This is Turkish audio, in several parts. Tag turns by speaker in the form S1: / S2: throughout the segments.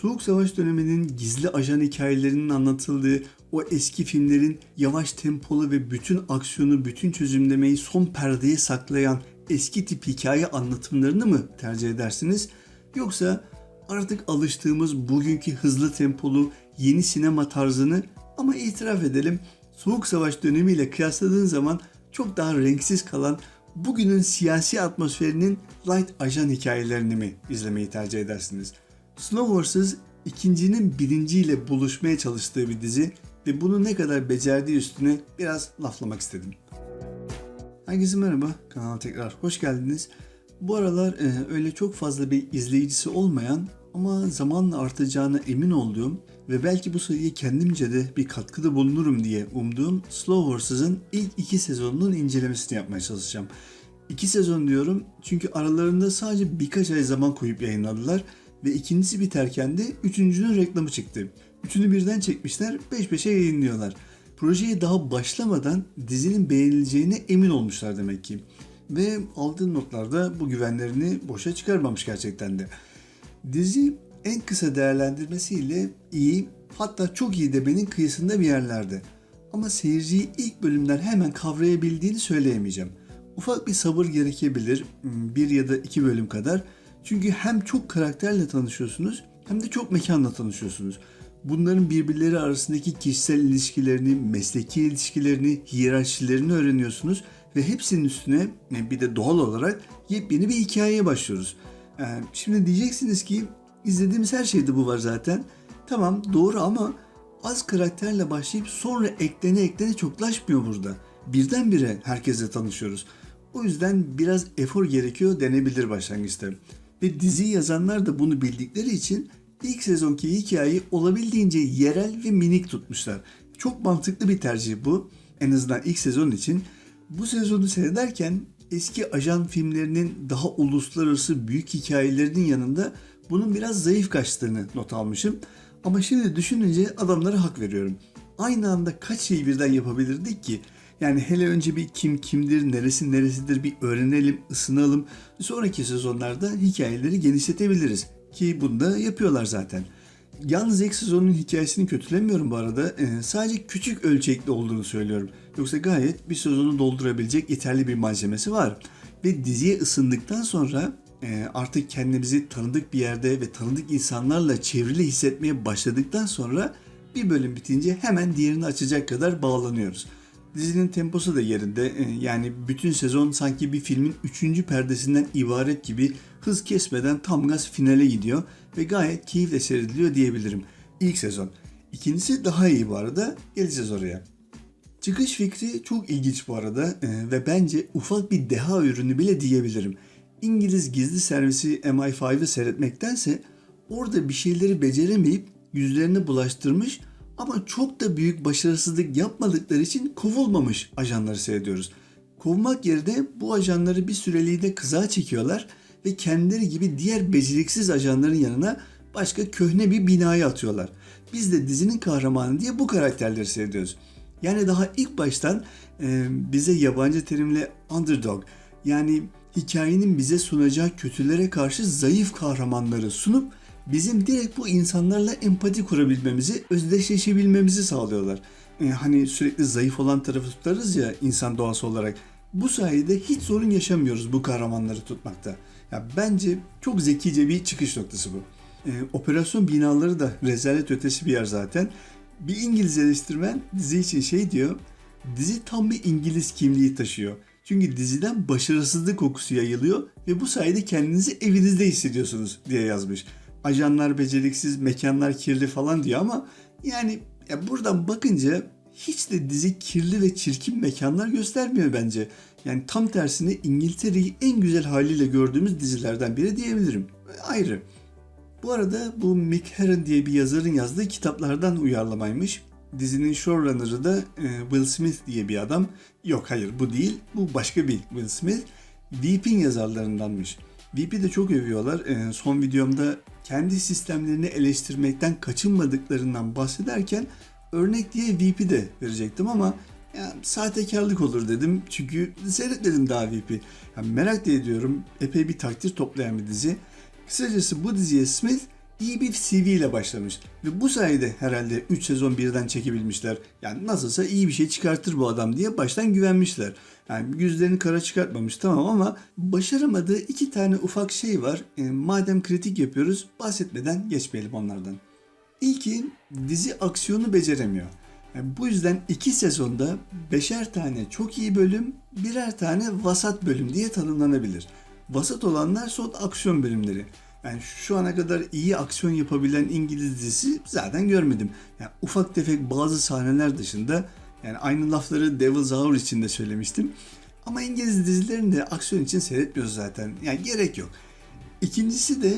S1: Soğuk Savaş döneminin gizli ajan hikayelerinin anlatıldığı o eski filmlerin yavaş tempolu ve bütün aksiyonu, bütün çözümlemeyi son perdeye saklayan eski tip hikaye anlatımlarını mı tercih edersiniz? Yoksa artık alıştığımız bugünkü hızlı tempolu yeni sinema tarzını ama itiraf edelim Soğuk Savaş dönemiyle kıyasladığın zaman çok daha renksiz kalan bugünün siyasi atmosferinin light ajan hikayelerini mi izlemeyi tercih edersiniz? Slow Horses ikincinin birinciyle buluşmaya çalıştığı bir dizi ve bunu ne kadar becerdiği üstüne biraz laflamak istedim. Herkese merhaba, kanala tekrar hoş geldiniz. Bu aralar e, öyle çok fazla bir izleyicisi olmayan ama zamanla artacağına emin olduğum ve belki bu sayıya kendimce de bir katkıda bulunurum diye umduğum Slow Horses'ın ilk iki sezonunun incelemesini yapmaya çalışacağım. İki sezon diyorum çünkü aralarında sadece birkaç ay zaman koyup yayınladılar ve ikincisi biterken de üçüncünün reklamı çıktı. Üçünü birden çekmişler, peş peşe yayınlıyorlar. Projeye daha başlamadan dizinin beğenileceğine emin olmuşlar demek ki. Ve aldığım notlarda bu güvenlerini boşa çıkarmamış gerçekten de. Dizi en kısa değerlendirmesiyle iyi hatta çok iyi demenin kıyısında bir yerlerde. Ama seyirciyi ilk bölümden hemen kavrayabildiğini söyleyemeyeceğim. Ufak bir sabır gerekebilir, bir ya da iki bölüm kadar. Çünkü hem çok karakterle tanışıyorsunuz hem de çok mekanla tanışıyorsunuz. Bunların birbirleri arasındaki kişisel ilişkilerini, mesleki ilişkilerini, hiyerarşilerini öğreniyorsunuz ve hepsinin üstüne e, bir de doğal olarak yepyeni bir hikayeye başlıyoruz. Ee, Şimdi diyeceksiniz ki izlediğimiz her şeyde bu var zaten. Tamam doğru ama az karakterle başlayıp sonra eklene eklene çoklaşmıyor burada. Birdenbire herkesle tanışıyoruz. O yüzden biraz efor gerekiyor denebilir başlangıçta. Ve diziyi yazanlar da bunu bildikleri için ilk sezonki hikayeyi olabildiğince yerel ve minik tutmuşlar. Çok mantıklı bir tercih bu. En azından ilk sezon için. Bu sezonu seyrederken eski ajan filmlerinin daha uluslararası büyük hikayelerinin yanında bunun biraz zayıf kaçtığını not almışım. Ama şimdi düşününce adamlara hak veriyorum. Aynı anda kaç şeyi birden yapabilirdik ki? Yani hele önce bir kim kimdir, neresi neresidir bir öğrenelim, ısınalım. Sonraki sezonlarda hikayeleri genişletebiliriz. Ki bunu da yapıyorlar zaten. Yalnız ilk sezonun hikayesini kötülemiyorum bu arada. Ee, sadece küçük ölçekli olduğunu söylüyorum. Yoksa gayet bir sezonu doldurabilecek yeterli bir malzemesi var. Ve diziye ısındıktan sonra e, artık kendimizi tanıdık bir yerde ve tanıdık insanlarla çevrili hissetmeye başladıktan sonra bir bölüm bitince hemen diğerini açacak kadar bağlanıyoruz. Dizinin temposu da yerinde. Ee, Yani bütün sezon sanki bir filmin üçüncü perdesinden ibaret gibi hız kesmeden tam gaz finale gidiyor ve gayet keyifle seyrediliyor diyebilirim. İlk sezon. İkincisi daha iyi bu arada. Geleceğiz oraya. Çıkış fikri çok ilginç bu arada ee, ve bence ufak bir deha ürünü bile diyebilirim. İngiliz gizli servisi MI5'ı seyretmektense orada bir şeyleri beceremeyip yüzlerini bulaştırmış ama çok da büyük başarısızlık yapmadıkları için kovulmamış ajanları seyrediyoruz. Kovmak yerine bu ajanları bir süreliğine kızağa çekiyorlar ve kendileri gibi diğer beceriksiz ajanların yanına başka köhne bir binayı atıyorlar. Biz de dizinin kahramanı diye bu karakterleri seyrediyoruz. Yani daha ilk baştan e, bize yabancı terimle underdog yani hikayenin bize sunacağı kötülere karşı zayıf kahramanları sunup bizim direkt bu insanlarla empati kurabilmemizi, özdeşleşebilmemizi sağlıyorlar. E, hani sürekli zayıf olan tarafı tutarız ya insan doğası olarak. Bu sayede hiç sorun yaşamıyoruz bu kahramanları tutmakta. Ya bence çok zekice bir çıkış noktası bu. E, operasyon binaları da rezalet ötesi bir yer zaten. Bir İngiliz eleştirmen dizi için şey diyor. Dizi tam bir İngiliz kimliği taşıyor. Çünkü diziden başarısızlık kokusu yayılıyor ve bu sayede kendinizi evinizde hissediyorsunuz diye yazmış. Ajanlar beceriksiz, mekanlar kirli falan diyor ama yani ya buradan bakınca hiç de dizi kirli ve çirkin mekanlar göstermiyor bence. Yani tam tersine İngiltere'yi en güzel haliyle gördüğümüz dizilerden biri diyebilirim. Ayrı. Bu arada bu Mick Herron diye bir yazarın yazdığı kitaplardan uyarlamaymış. Dizinin showrunner'ı da e, Will Smith diye bir adam. Yok hayır bu değil. Bu başka bir Will Smith. Veep'in yazarlarındanmış. Veep'i de çok övüyorlar. E, son videomda kendi sistemlerini eleştirmekten kaçınmadıklarından bahsederken örnek diye Veep'i de verecektim ama ya, sahtekarlık olur dedim. Çünkü seyretmedim daha Veep'i. Ya, merak da ediyorum. Epey bir takdir toplayan bir dizi. Kısacası bu diziye Smith iyi bir CV ile başlamış. Ve bu sayede herhalde 3 sezon birden çekebilmişler. Yani nasılsa iyi bir şey çıkartır bu adam diye baştan güvenmişler. Yani yüzlerini kara çıkartmamış tamam ama başaramadığı iki tane ufak şey var. E, madem kritik yapıyoruz bahsetmeden geçmeyelim onlardan. İlki dizi aksiyonu beceremiyor. Yani bu yüzden iki sezonda beşer tane çok iyi bölüm, birer tane vasat bölüm diye tanımlanabilir. Vasat olanlar son aksiyon bölümleri. Yani şu ana kadar iyi aksiyon yapabilen İngiliz dizisi zaten görmedim. Yani ufak tefek bazı sahneler dışında yani aynı lafları Devil's Hour için de söylemiştim. Ama İngiliz dizilerini de aksiyon için seyretmiyoruz zaten. Yani gerek yok. İkincisi de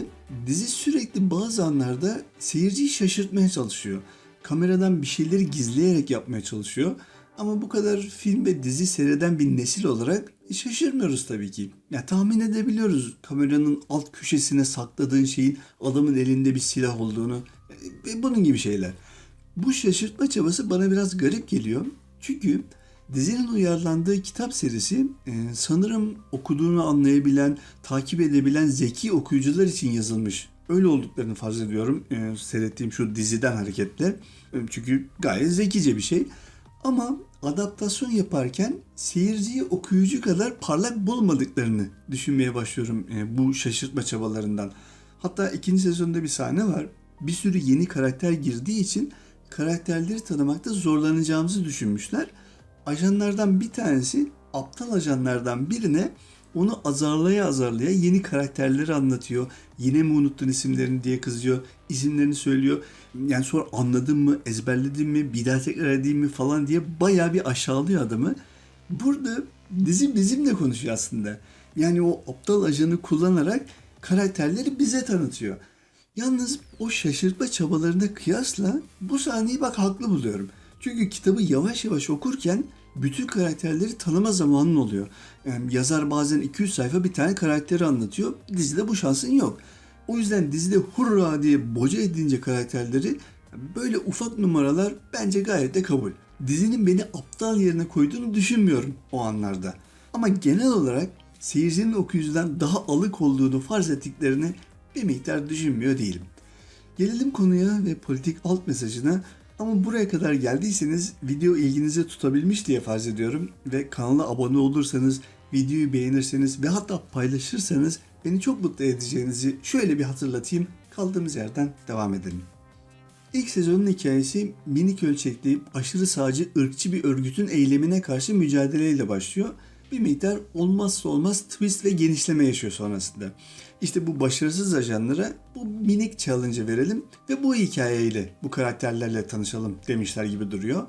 S1: dizi sürekli bazı anlarda seyirciyi şaşırtmaya çalışıyor. Kameradan bir şeyleri gizleyerek yapmaya çalışıyor. Ama bu kadar film ve dizi seyreden bir nesil olarak şaşırmıyoruz tabii ki. Ya tahmin edebiliyoruz kameranın alt köşesine sakladığın şeyin adamın elinde bir silah olduğunu ve bunun gibi şeyler. Bu şaşırtma çabası bana biraz garip geliyor. Çünkü dizinin uyarlandığı kitap serisi e, sanırım okuduğunu anlayabilen, takip edebilen zeki okuyucular için yazılmış. Öyle olduklarını farz ediyorum e, seyrettiğim şu diziden hareketle. E, Çünkü gayet zekice bir şey. Ama adaptasyon yaparken seyirciyi okuyucu kadar parlak bulmadıklarını düşünmeye başlıyorum e, bu şaşırtma çabalarından. Hatta ikinci sezonda bir sahne var. Bir sürü yeni karakter girdiği için karakterleri tanımakta zorlanacağımızı düşünmüşler. Ajanlardan bir tanesi aptal ajanlardan birine onu azarlaya azarlaya yeni karakterleri anlatıyor. Yine mi unuttun isimlerini diye kızıyor. İsimlerini söylüyor. Yani sonra anladın mı, ezberledin mi, bir daha tekrar edeyim mi falan diye bayağı bir aşağılıyor adamı. Burada dizi bizimle konuşuyor aslında. Yani o aptal ajanı kullanarak karakterleri bize tanıtıyor. Yalnız o şaşırtma çabalarına kıyasla bu sahneyi bak haklı buluyorum. Çünkü kitabı yavaş yavaş okurken bütün karakterleri tanıma zamanın oluyor. Yani yazar bazen 200 sayfa bir tane karakteri anlatıyor. Dizide bu şansın yok. O yüzden dizide hurra diye boca edince karakterleri böyle ufak numaralar bence gayet de kabul. Dizinin beni aptal yerine koyduğunu düşünmüyorum o anlarda. Ama genel olarak seyircinin okuyucudan daha alık olduğunu farz ettiklerini bir miktar düşünmüyor değilim. Gelelim konuya ve politik alt mesajına ama buraya kadar geldiyseniz video ilginizi tutabilmiş diye farz ediyorum ve kanala abone olursanız, videoyu beğenirseniz ve hatta paylaşırsanız beni çok mutlu edeceğinizi şöyle bir hatırlatayım. Kaldığımız yerden devam edelim. İlk sezonun hikayesi minik ölçekli, aşırı sağcı, ırkçı bir örgütün eylemine karşı mücadeleyle başlıyor. Bir miktar olmazsa olmaz twist ve genişleme yaşıyor sonrasında. İşte bu başarısız ajanlara bu minik challenge'ı verelim ve bu hikayeyle, bu karakterlerle tanışalım demişler gibi duruyor.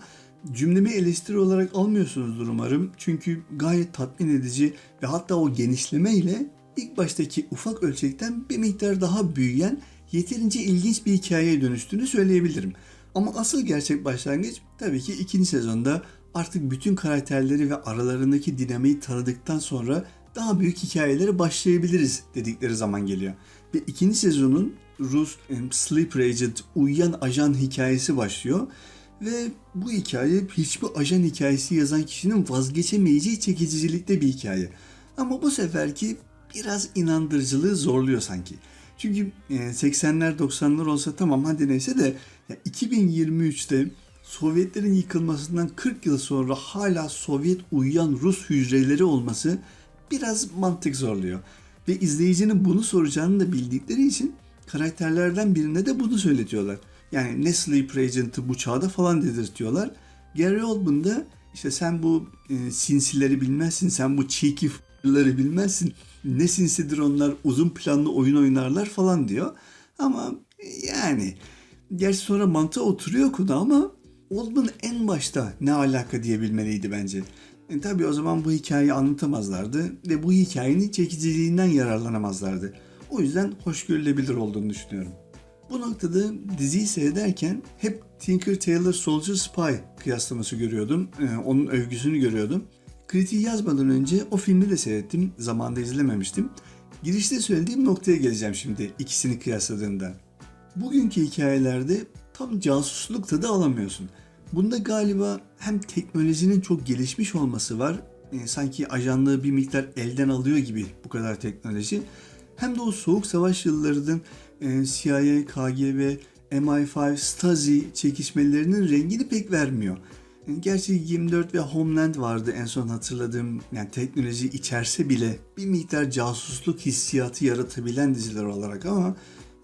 S1: Cümlemi eleştiri olarak almıyorsunuzdur umarım. Çünkü gayet tatmin edici ve hatta o genişleme ile ilk baştaki ufak ölçekten bir miktar daha büyüyen yeterince ilginç bir hikayeye dönüştüğünü söyleyebilirim. Ama asıl gerçek başlangıç tabii ki ikinci sezonda artık bütün karakterleri ve aralarındaki dinamiği tanıdıktan sonra daha büyük hikayelere başlayabiliriz dedikleri zaman geliyor. Ve ikinci sezonun Rus em, Sleeper Agent uyuyan ajan hikayesi başlıyor. Ve bu hikaye hiçbir ajan hikayesi yazan kişinin vazgeçemeyeceği çekicilikte bir hikaye. Ama bu seferki biraz inandırıcılığı zorluyor sanki. Çünkü e, 80'ler 90'lar olsa tamam hadi neyse de ya 2023'te Sovyetlerin yıkılmasından 40 yıl sonra hala Sovyet uyuyan Rus hücreleri olması biraz mantık zorluyor. Ve izleyicinin bunu soracağını da bildikleri için karakterlerden birine de bunu söyletiyorlar. Yani ne Sleeper Agent'ı bu çağda falan dedirtiyorlar. Gary Oldman da işte sen bu e, sinsileri bilmezsin, sen bu cheeky f***ları bilmezsin. Ne sinsidir onlar, uzun planlı oyun oynarlar falan diyor. Ama yani gerçi sonra mantığa oturuyor konu ama Oldman en başta ne alaka diyebilmeliydi bence. E, tabii o zaman bu hikayeyi anlatamazlardı ve bu hikayenin çekiciliğinden yararlanamazlardı. O yüzden hoş görülebilir olduğunu düşünüyorum. Bu noktada diziyi seyrederken hep Tinker Tailor Soldier Spy kıyaslaması görüyordum. Ee, onun övgüsünü görüyordum. Kritiği yazmadan önce o filmi de seyrettim. Zamanında izlememiştim. Girişte söylediğim noktaya geleceğim şimdi ikisini kıyasladığımda. Bugünkü hikayelerde tam casusluk tadı alamıyorsun. Bunda galiba hem teknolojinin çok gelişmiş olması var. e, sanki ajanlığı bir miktar elden alıyor gibi bu kadar teknoloji. Hem de o soğuk savaş yıllarının e, CIA, KGB, MI5, Stasi çekişmelerinin rengini pek vermiyor. E, Gerçi 24 ve Homeland vardı en son hatırladığım yani teknoloji içerse bile bir miktar casusluk hissiyatı yaratabilen diziler olarak ama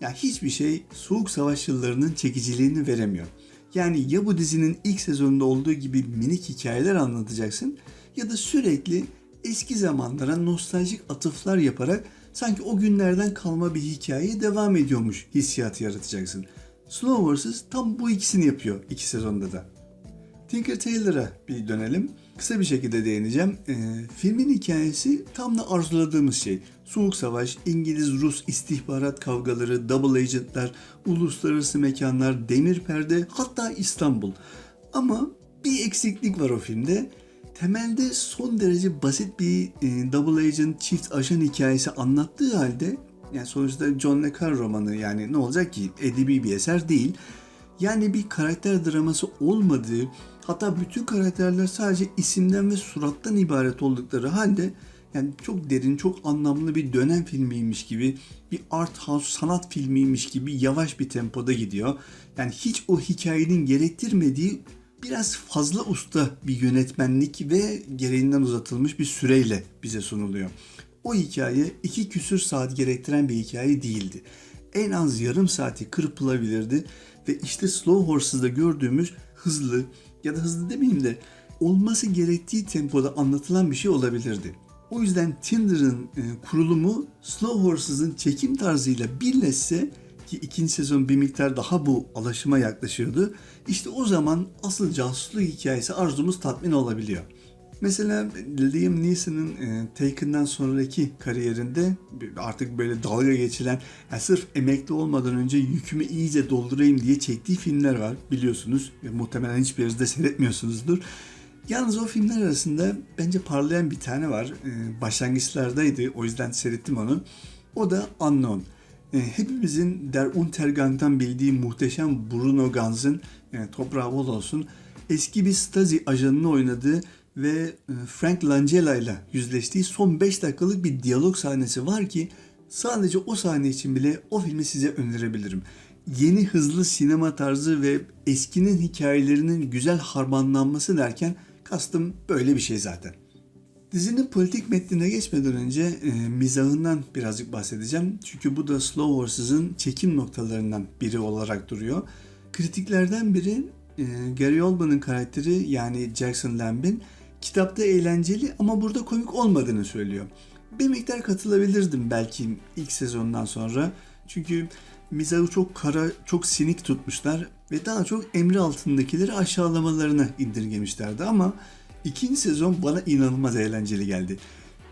S1: ya hiçbir şey Soğuk Savaş yıllarının çekiciliğini veremiyor. Yani ya bu dizinin ilk sezonunda olduğu gibi minik hikayeler anlatacaksın ya da sürekli eski zamanlara nostaljik atıflar yaparak sanki o günlerden kalma bir hikayeye devam ediyormuş hissiyatı yaratacaksın. Slow Horses tam bu ikisini yapıyor iki sezonda da. Tinker Tailor'a bir dönelim. Kısa bir şekilde değineceğim. Ee, filmin hikayesi tam da arzuladığımız şey. Soğuk Savaş, İngiliz-Rus istihbarat kavgaları, double agentler, uluslararası mekanlar, demir perde, hatta İstanbul. Ama bir eksiklik var o filmde. Temelde son derece basit bir e, double agent, çift ajan hikayesi anlattığı halde yani sonuçta John le Carre romanı yani ne olacak ki edebi bir eser değil. Yani bir karakter draması olmadığı, hatta bütün karakterler sadece isimden ve surattan ibaret oldukları halde yani çok derin, çok anlamlı bir dönem filmiymiş gibi, bir art house sanat filmiymiş gibi yavaş bir tempoda gidiyor. Yani hiç o hikayenin gerektirmediği biraz fazla usta bir yönetmenlik ve gereğinden uzatılmış bir süreyle bize sunuluyor. O hikaye iki küsür saat gerektiren bir hikaye değildi. En az yarım saati kırpılabilirdi ve işte Slow Horses'da gördüğümüz hızlı ya da hızlı demeyeyim de olması gerektiği tempoda anlatılan bir şey olabilirdi. O yüzden Tinder'ın e, kurulumu Slow Horses'ın çekim tarzıyla birleşse ki ikinci sezon bir miktar daha bu alaşıma yaklaşıyordu. İşte o zaman asıl casusluk hikayesi arzumuz tatmin olabiliyor. Mesela Liam Neeson'ın e, Taken'dan sonraki kariyerinde artık böyle dalga geçilen, yani sırf emekli olmadan önce yükümü iyice doldurayım diye çektiği filmler var biliyorsunuz ve muhtemelen hiçbiriniz de seyretmiyorsunuzdur. Yalnız o filmler arasında bence parlayan bir tane var. E, başlangıçlardaydı o yüzden seyrettim onu. O da Unknown. E, hepimizin Der Untergang'dan bildiği muhteşem Bruno Gans'ın e, toprağı bol olsun eski bir Stasi ajanını oynadığı ve e, Frank Langella ile yüzleştiği son 5 dakikalık bir diyalog sahnesi var ki sadece o sahne için bile o filmi size önerebilirim. Yeni hızlı sinema tarzı ve eskinin hikayelerinin güzel harmanlanması derken kastım böyle bir şey zaten. Dizinin politik metnine geçmeden önce e, mizahından birazcık bahsedeceğim. Çünkü bu da Slow Horses'ın çekim noktalarından biri olarak duruyor. Kritiklerden biri e, Gary Oldman'ın karakteri yani Jackson Lamb'in kitapta eğlenceli ama burada komik olmadığını söylüyor. Bir miktar katılabilirdim belki ilk sezondan sonra. Çünkü mizahı çok kara, çok sinik tutmuşlar ve daha çok emri altındakileri aşağılamalarına indirgemişlerdi ama ikinci sezon bana inanılmaz eğlenceli geldi.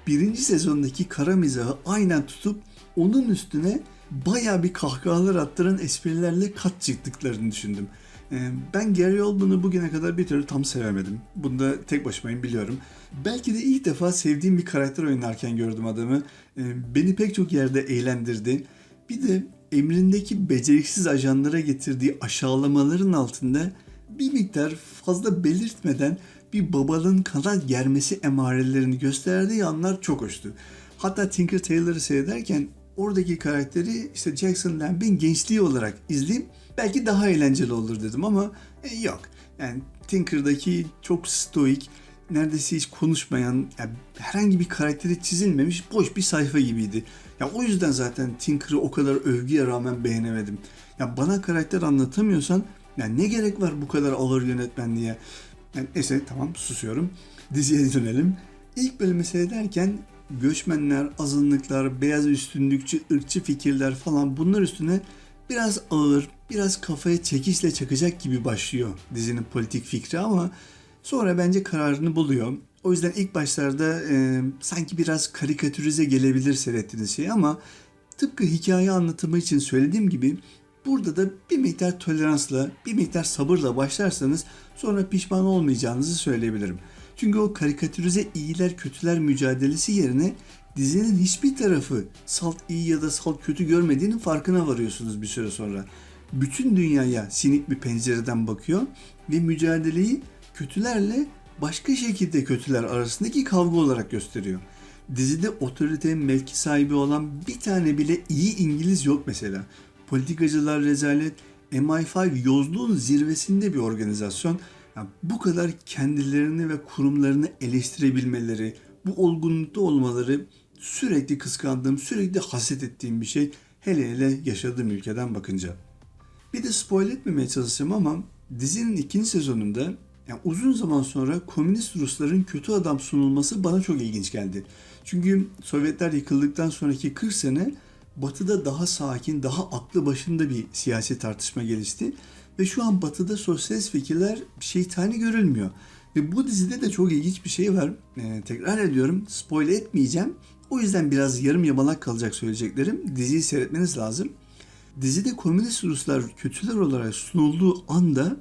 S1: Birinci sezondaki kara mizahı aynen tutup onun üstüne baya bir kahkahalar attıran esprilerle kat çıktıklarını düşündüm. Ee, Ben Gary Oldman'ı bugüne kadar bir türlü tam sevemedim. Bunda tek başımayım biliyorum. Belki de ilk defa sevdiğim bir karakter oynarken gördüm adamı. Ee, Beni pek çok yerde eğlendirdi. Bir de emrindeki beceriksiz ajanlara getirdiği aşağılamaların altında bir miktar fazla belirtmeden bir babalığın kanat germesi emarelerini gösterdiği anlar çok hoştu. Hatta Tinker Tailor'ı seyrederken oradaki karakteri işte Jackson Lamb'in gençliği olarak izleyip belki daha eğlenceli olur dedim ama e, yok. Yani Tinker'daki çok stoik, neredeyse hiç konuşmayan, yani herhangi bir karakteri çizilmemiş boş bir sayfa gibiydi. Ya o yüzden zaten Tinker'ı o kadar övgüye rağmen beğenemedim. Ya bana karakter anlatamıyorsan ya ne gerek var bu kadar ağır yönetmenliğe? Yani neyse tamam susuyorum. Diziye dönelim. İlk bölümü seyrederken göçmenler, azınlıklar, beyaz üstünlükçü, ırkçı fikirler falan bunlar üstüne biraz ağır, biraz kafaya çekişle çakacak gibi başlıyor dizinin politik fikri ama sonra bence kararını buluyor. O yüzden ilk başlarda e, sanki biraz karikatürize gelebilir seyrettiğiniz şey ama tıpkı hikaye anlatımı için söylediğim gibi burada da bir miktar toleransla, bir miktar sabırla başlarsanız sonra pişman olmayacağınızı söyleyebilirim. Çünkü o karikatürize iyiler kötüler mücadelesi yerine dizinin hiçbir tarafı salt iyi ya da salt kötü görmediğinin farkına varıyorsunuz bir süre sonra. Bütün dünyaya sinik bir pencereden bakıyor ve mücadeleyi kötülerle başka şekilde kötüler arasındaki kavga olarak gösteriyor. Dizide otorite mevki sahibi olan bir tane bile iyi İngiliz yok mesela. politikacılar rezalet, MI5 yozluğun zirvesinde bir organizasyon. Yani bu kadar kendilerini ve kurumlarını eleştirebilmeleri, bu olgunlukta olmaları sürekli kıskandığım, sürekli haset ettiğim bir şey. Hele hele yaşadığım ülkeden bakınca. Bir de spoil etmemeye çalışacağım ama dizinin ikinci sezonunda yani uzun zaman sonra komünist Rusların kötü adam sunulması bana çok ilginç geldi. Çünkü Sovyetler yıkıldıktan sonraki 40 sene Batı'da daha sakin, daha aklı başında bir siyasi tartışma gelişti. Ve şu an Batı'da sosyalist fikirler şeytani görülmüyor. Ve bu dizide de çok ilginç bir şey var. Ee, tekrar ediyorum, spoil etmeyeceğim. O yüzden biraz yarım yamalak kalacak söyleyeceklerim. Diziyi seyretmeniz lazım. Dizide komünist Ruslar kötüler olarak sunulduğu anda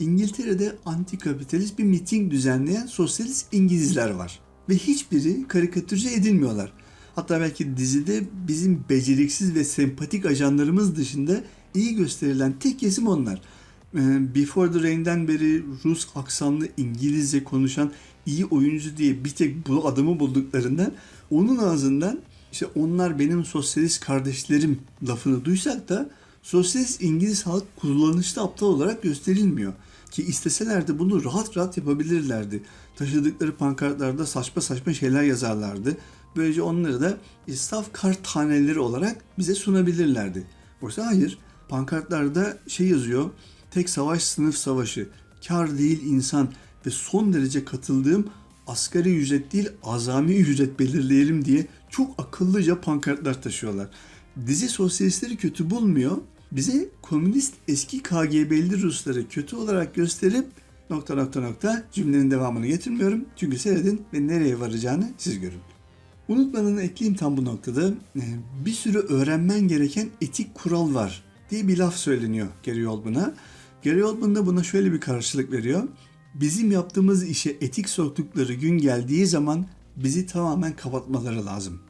S1: İngiltere'de antikapitalist bir miting düzenleyen sosyalist İngilizler var. Ve hiçbiri karikatürize edilmiyorlar. Hatta belki dizide bizim beceriksiz ve sempatik ajanlarımız dışında iyi gösterilen tek kesim onlar. Ee, Before the Rain'den beri Rus aksanlı İngilizce konuşan iyi oyuncu diye bir tek bu adamı bulduklarından onun ağzından işte onlar benim sosyalist kardeşlerim lafını duysak da sosyalist İngiliz halk kullanışlı aptal olarak gösterilmiyor. Ki isteselerdi bunu rahat rahat yapabilirlerdi. Taşıdıkları pankartlarda saçma saçma şeyler yazarlardı. Böylece onları da saf kart taneleri olarak bize sunabilirlerdi. Oysa hayır, pankartlarda şey yazıyor, tek savaş sınıf savaşı, kar değil insan ve son derece katıldığım asgari ücret değil azami ücret belirleyelim diye çok akıllıca pankartlar taşıyorlar. Dizi sosyalistleri kötü bulmuyor. Bize komünist eski KGB'li Rusları kötü olarak gösterip nokta nokta nokta cümlenin devamını getirmiyorum. Çünkü seyredin ve nereye varacağını siz görün. Unutmadan ekleyeyim tam bu noktada. Ee, Bir sürü öğrenmen gereken etik kural var diye bir laf söyleniyor Gary Oldman'a. Gary Oldman da buna şöyle bir karşılık veriyor. Bizim yaptığımız işe etik soktukları gün geldiği zaman bizi tamamen kapatmaları lazım.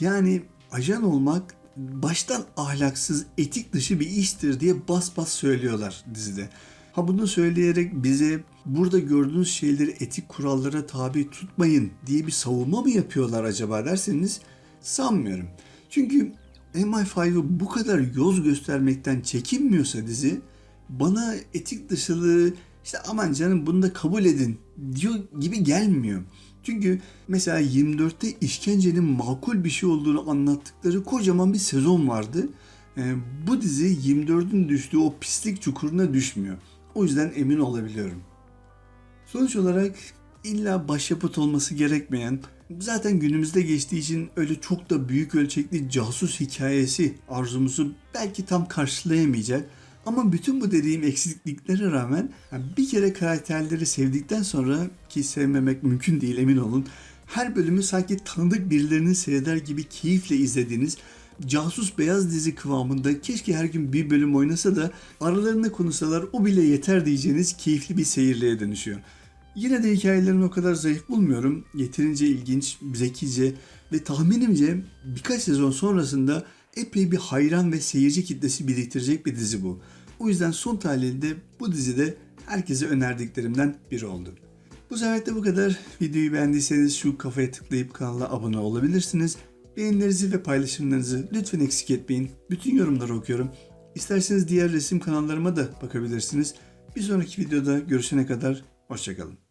S1: Yani ajan olmak baştan ahlaksız, etik dışı bir iştir diye bas bas söylüyorlar dizide. Ha bunu söyleyerek bize burada gördüğünüz şeyleri etik kurallara tabi tutmayın diye bir savunma mı yapıyorlar acaba derseniz sanmıyorum. Çünkü MI5'ı bu kadar yoz göstermekten çekinmiyorsa dizi bana etik dışılığı işte aman canım bunu da kabul edin diyor gibi gelmiyor. Çünkü mesela 24'te işkencenin makul bir şey olduğunu anlattıkları kocaman bir sezon vardı. Ee, bu dizi 24'ün düştüğü o pislik çukuruna düşmüyor. O yüzden emin olabiliyorum. Sonuç olarak illa başyapıt olması gerekmeyen, zaten günümüzde geçtiği için öyle çok da büyük ölçekli casus hikayesi arzumuzu belki tam karşılayamayacak. Ama bütün bu dediğim eksikliklere rağmen bir kere karakterleri sevdikten sonra ki sevmemek mümkün değil emin olun. Her bölümü sanki tanıdık birilerini seyreder gibi keyifle izlediğiniz casus beyaz dizi kıvamında keşke her gün bir bölüm oynasa da aralarında konuşsalar o bile yeter diyeceğiniz keyifli bir seyirliğe dönüşüyor. Yine de hikayelerini o kadar zayıf bulmuyorum. Yeterince ilginç, zekice ve tahminimce birkaç sezon sonrasında epey bir hayran ve seyirci kitlesi biriktirecek bir dizi bu. O yüzden son tahlilde bu dizide herkese önerdiklerimden biri oldu. Bu de bu kadar. Videoyu beğendiyseniz şu kafaya tıklayıp kanala abone olabilirsiniz. Beğenilerinizi ve paylaşımlarınızı lütfen eksik etmeyin. Bütün yorumları okuyorum. İsterseniz diğer resim kanallarıma da bakabilirsiniz. Bir sonraki videoda görüşene kadar hoşçakalın.